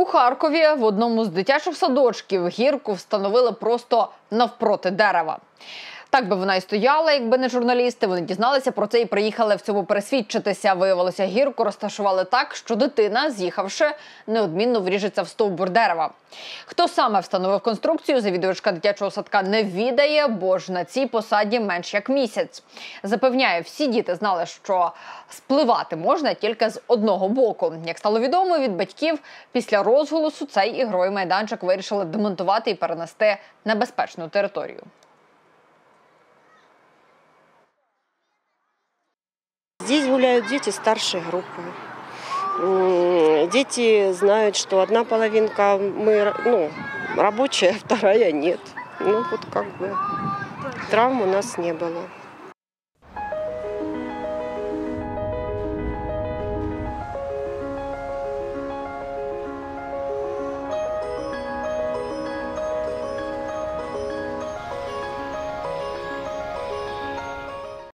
У Харкові в одному з дитячих садочків гірку встановили просто навпроти дерева. Так би вона і стояла, якби не журналісти. Вони дізналися про це і приїхали в цьому пересвідчитися. Виявилося, гірку розташували так, що дитина, з'їхавши, неодмінно вріжеться в стовбур дерева. Хто саме встановив конструкцію, завідувачка дитячого садка не відає, бо ж на цій посаді менш як місяць. Запевняє, всі діти знали, що спливати можна тільки з одного боку. Як стало відомо від батьків, після розголосу цей ігровий майданчик вирішили демонтувати і перенести на безпечну територію. Здесь гуляют дети старшей группы. Дети знают, что одна половинка мы ну, рабочая, вторая нет. Ну вот как бы травм у нас не было.